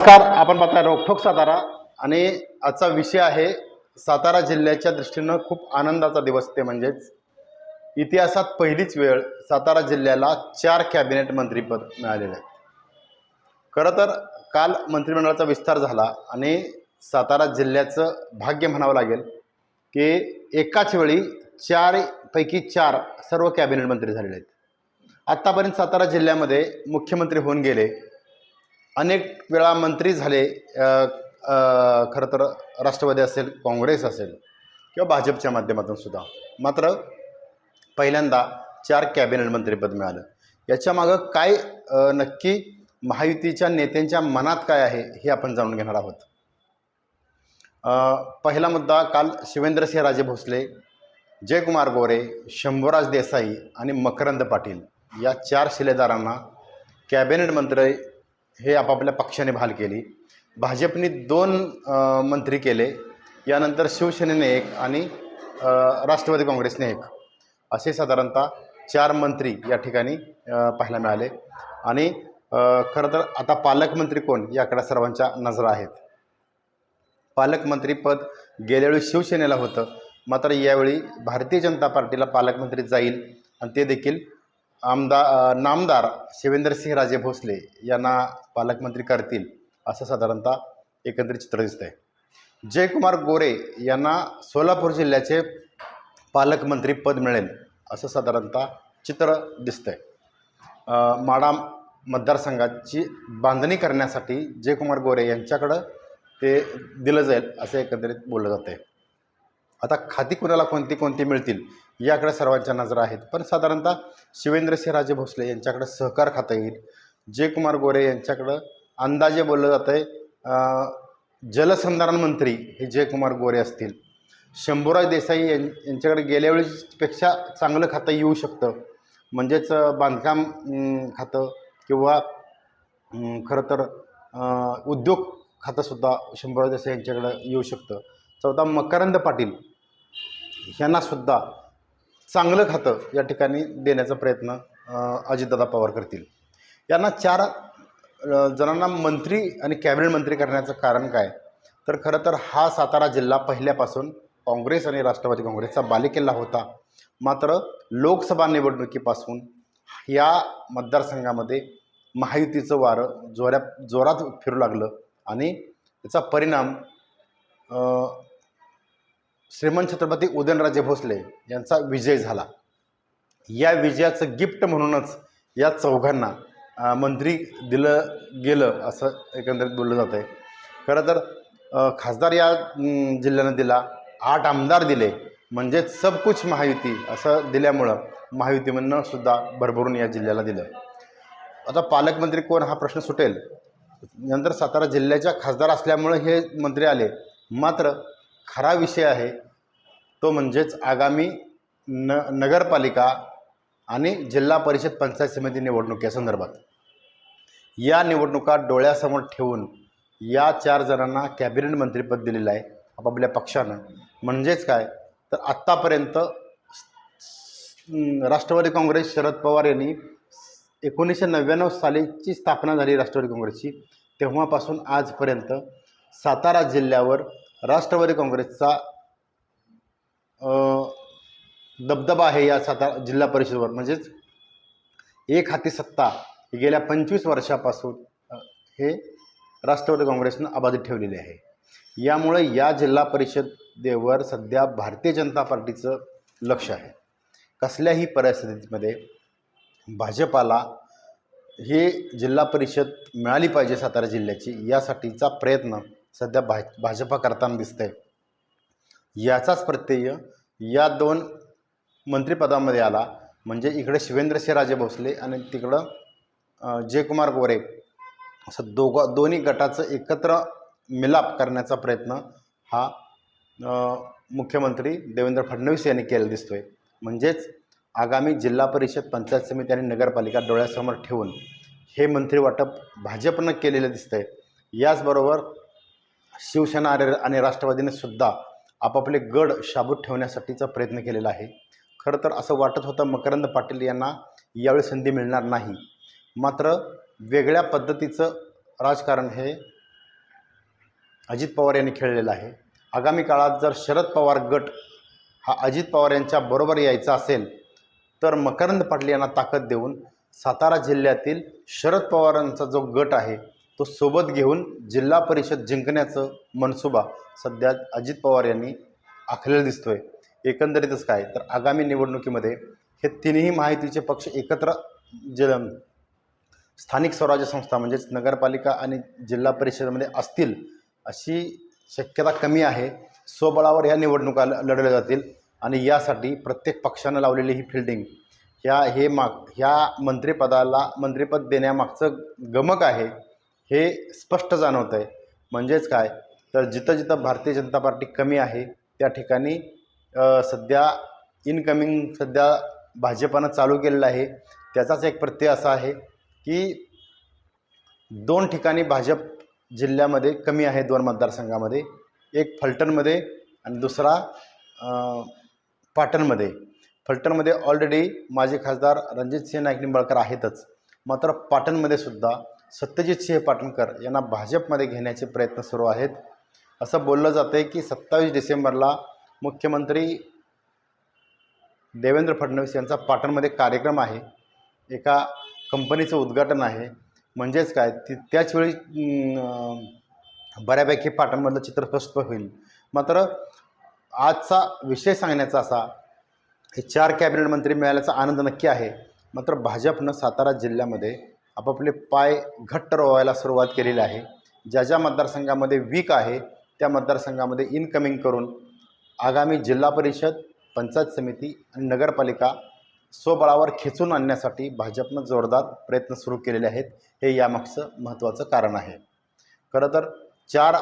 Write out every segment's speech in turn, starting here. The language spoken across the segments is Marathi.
नमस्कार आपण पाहता रोखोक सातारा. आणि आजचा विषय आहे सातारा जिल्ह्याच्या दृष्टीनं खूप आनंदाचा दिवस ते म्हणजेच. इतिहासात पहिलीच वेळ सातारा जिल्ह्याला चार कॅबिनेट मंत्रीपद मिळालेले आहे. खरं तर काल मंत्रिमंडळाचा विस्तार झाला आणि सातारा जिल्ह्याचं भाग्य म्हणावं लागेल की एकाच वेळी चारपैकी चार सर्व कॅबिनेट मंत्री झालेले आहेत. आत्तापर्यंत सातारा जिल्ह्यामध्ये मुख्यमंत्री होऊन गेले. अनेक वेळा मंत्री झाले खरं तर राष्ट्रवादी असेल काँग्रेस असेल किंवा भाजपच्या माध्यमातून सुद्धा. मात्र पहिल्यांदा चार कॅबिनेट मंत्रीपद मिळालं. याच्या मागं काय नक्की महायुतीच्या नेत्यांच्या मनात काय आहे हे आपण जाणून घेणार आहोत. पहिला मुद्दा काल शिवेंद्रसिंह राजे भोसले जयकुमार गोरे शंभूराज देसाई आणि मकरंद पाटील या चार शिलेदारांना कॅबिनेट मंत्री हे आपापल्या पक्षाने बहाल केली. भाजपने दोन मंत्री केले. यानंतर शिवसेनेने एक आणि राष्ट्रवादी काँग्रेसने एक. असे साधारणतः चार मंत्री या ठिकाणी पाहायला मिळाले. आणि खरं तर आता पालकमंत्री कोण? याकडे सर्वांच्या नजरा आहेत. पालकमंत्रीपद गेल्यावेळी शिवसेनेला होतं. मात्र यावेळी भारतीय जनता पार्टीला पालकमंत्री जाईल आणि ते देखील आमदार नामदार शिवेंद्रसिंह राजे भोसले यांना पालकमंत्री करतील असं साधारणतः एकंदरीत चित्र दिसतं आहे जयकुमार गोरे यांना सोलापूर जिल्ह्याचे पालकमंत्री पद मिळेल असं साधारणतः चित्र दिसतं आहे माडा मतदारसंघाची बांधणी करण्यासाठी जयकुमार गोरे यांच्याकडं ते दिलं जाईल असं एकंदरीत बोललं जातं आहे आता खाती कुणाला कोणती कोणती मिळतील याकडे सर्वांच्या नजरा आहेत. पण साधारणतः शिवेंद्रसिंह राजे भोसले यांच्याकडे सहकार खातं येईल. जयकुमार गोरे यांच्याकडं अंदाजे बोललं जातं आहे जलसंधारण मंत्री हे जयकुमार गोरे असतील. शंभूराज देसाई यां यांच्याकडे गेल्या वेळेसपेक्षा चांगलं खातं येऊ शकतं. म्हणजेच बांधकाम खातं किंवा खरं तर उद्योग खातंसुद्धा शंभूराज देसाई यांच्याकडं येऊ शकतं. चौथा मकरंद पाटील. ह्यांनासुद्धा चांगलं खातं या ठिकाणी देण्याचा प्रयत्न अजितदादा पवार करतील. यांना चार जणांना मंत्री आणि कॅबिनेट मंत्री करण्याचं कारण काय? तर खरं तर हा सातारा जिल्हा पहिल्यापासून काँग्रेस आणि राष्ट्रवादी काँग्रेसचा बालेकिल्ला होता. मात्र लोकसभा निवडणुकीपासून या मतदारसंघामध्ये महायुतीचं वारं जोऱ्या जोरात फिरू लागलं आणि त्याचा परिणाम श्रीमंत छत्रपती उदयनराजे भोसले यांचा विजय झाला. या विजयाचं गिफ्ट म्हणूनच या चौघांना मंत्री दिलं गेलं असं एकंदरीत बोललं जातं आहे खरं तर खासदार या जिल्ह्यानं दिला आठ आमदार दिले म्हणजेच सब कुछ महायुती असं दिल्यामुळं महायुतीमधनं सुद्धा भरभरून या जिल्ह्याला दिलं. आता पालकमंत्री कोण हा प्रश्न सुटेल? नंतर सातारा जिल्ह्याच्या खासदार असल्यामुळे हे मंत्री आले. मात्र खरा विषय आहे. तो म्हणजेच आगामी न नगरपालिका आणि जिल्हा परिषद पंचायत समिती निवडणुकी संदर्भात. या निवडणुका डोळ्यासमोर ठेवून या चार जणांना कॅबिनेट मंत्रीपद दिलेलं आहे आपापल्या पक्षानं. म्हणजेच काय? तर आत्तापर्यंत राष्ट्रवादी काँग्रेस शरद पवार यांनी एकोणीसशे नव्याण्णव सालीची स्थापना झाली राष्ट्रवादी काँग्रेसची. तेव्हापासून आजपर्यंत सातारा जिल्ह्यावर राष्ट्रवादी काँग्रेसचा दबदबा आहे या सातारा जिल्हा परिषदेवर. म्हणजेच एक हाती सत्ता गेल्या पंचवीस वर्षापासून हे राष्ट्रवादी काँग्रेसनं अबाधित ठेवलेले आहे. यामुळे या जिल्हा परिषदेवर सध्या भारतीय जनता पार्टीचं लक्ष आहे. कसल्याही परिस्थितीमध्ये भाजपाला हे जिल्हा परिषद मिळाली पाहिजे सातारा जिल्ह्याची यासाठीचा प्रयत्न सध्या भा भाजपा करताना दिसत आहे याचाच प्रत्यय या दोन मंत्रिपदामध्ये आला. म्हणजे इकडे शिवेंद्रसिंह राजे भोसले आणि तिकडं जयकुमार गोरे असं दोघं दोन्ही गटाचं एकत्र मिलाप करण्याचा प्रयत्न हा मुख्यमंत्री देवेंद्र फडणवीस यांनी केला दिसतोय. म्हणजेच आगामी जिल्हा परिषद पंचायत समिती आणि नगरपालिका डोळ्यासमोर ठेवून हे मंत्री वाटप भाजपनं केलेलं दिसतंय. याचबरोबर शिवसेना आणि आणि राष्ट्रवादीने सुद्धा आपापले गड शाबूत ठेवण्यासाठीचा प्रयत्न केलेला आहे. खरं तर असं वाटत होतं मकरंद पाटील यांना यावेळी संधी मिळणार नाही. मात्र वेगळ्या पद्धतीचं राजकारण हे अजित पवार यांनी खेळलेलं आहे. आगामी काळात जर शरद पवार गट हा अजित पवार यांच्या बरोबर यायचा असेल तर मकरंद पाटील यांना ताकद देऊन सातारा जिल्ह्यातील शरद पवारांचा जो गट आहे तो सोबत घेऊन जिल्हा परिषद जिंकण्याचं मनसुबा सध्या अजित पवार यांनी आखलेला दिसतोय. एकंदरीतच काय? तर आगामी निवडणुकीमध्ये हे तिन्ही माहितीचे पक्ष एकत्र ज स्थानिक स्वराज्य संस्था म्हणजेच नगरपालिका आणि जिल्हा परिषदेमध्ये असतील अशी शक्यता कमी आहे. स्वबळावर या निवडणुका लढल्या लढवल्या जातील आणि यासाठी प्रत्येक पक्षानं लावलेली ही फिल्डिंग ह्या हे माग ह्या मंत्रिपदाला मंत्रिपद देण्यामागचं गमक आहे. हे स्पष्ट जाणवतं आहे म्हणजेच काय? तर जिथं जिथं भारतीय जनता पार्टी कमी आहे त्या ठिकाणी सध्या इनकमिंग सध्या भाजपानं चालू केलेलं आहे. त्याचाच एक प्रत्यय असा आहे की दोन ठिकाणी भाजप जिल्ह्यामध्ये कमी आहे दोन मतदारसंघामध्ये. एक फलटणमध्ये आणि दुसरा पाटणमध्ये. फलटणमध्ये ऑलरेडी माजी खासदार रणजितसिंह नाईक निंबाळकर आहेतच. मात्र पाटणमध्ये सुद्धा सत्यजित सिंह पाटणकर यांना भाजपमध्ये घेण्याचे प्रयत्न सुरू आहेत. असं बोललं जातं आहे की सत्तावीस डिसेंबरला मुख्यमंत्री देवेंद्र फडणवीस यांचा पाटणमध्ये कार्यक्रम आहे. एका कंपनीचं उद्घाटन आहे. म्हणजेच काय? ती त्याच वेळी बऱ्यापैकी पाटणमधलं चित्र स्पष्ट होईल. मात्र आजचा विषय सांगण्याचा असा हे चार कॅबिनेट मंत्री मिळाल्याचा आनंद नक्की आहे. मात्र भाजपनं सातारा जिल्ह्यामध्ये आपापले पाय घट्ट रोवायला सुरुवात केलेली आहे. ज्या ज्या मतदारसंघामध्ये वीक आहे त्या मतदारसंघामध्ये इनकमिंग करून आगामी जिल्हा परिषद पंचायत समिती आणि नगरपालिका स्वबळावर खेचून आणण्यासाठी भाजपनं जोरदार प्रयत्न सुरू केलेले आहेत. हे यामागचं महत्त्वाचं कारण आहे. खरं तर चार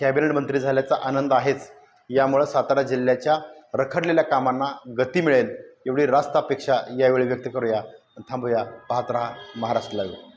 कॅबिनेट मंत्री झाल्याचा आनंद आहेच. यामुळं सातारा जिल्ह्याच्या रखडलेल्या कामांना गती मिळेल एवढी रास्त अपेक्षा यावेळी व्यक्त करूया. थांबूया. पाहत राहा महाराष्ट्र लाईव्ह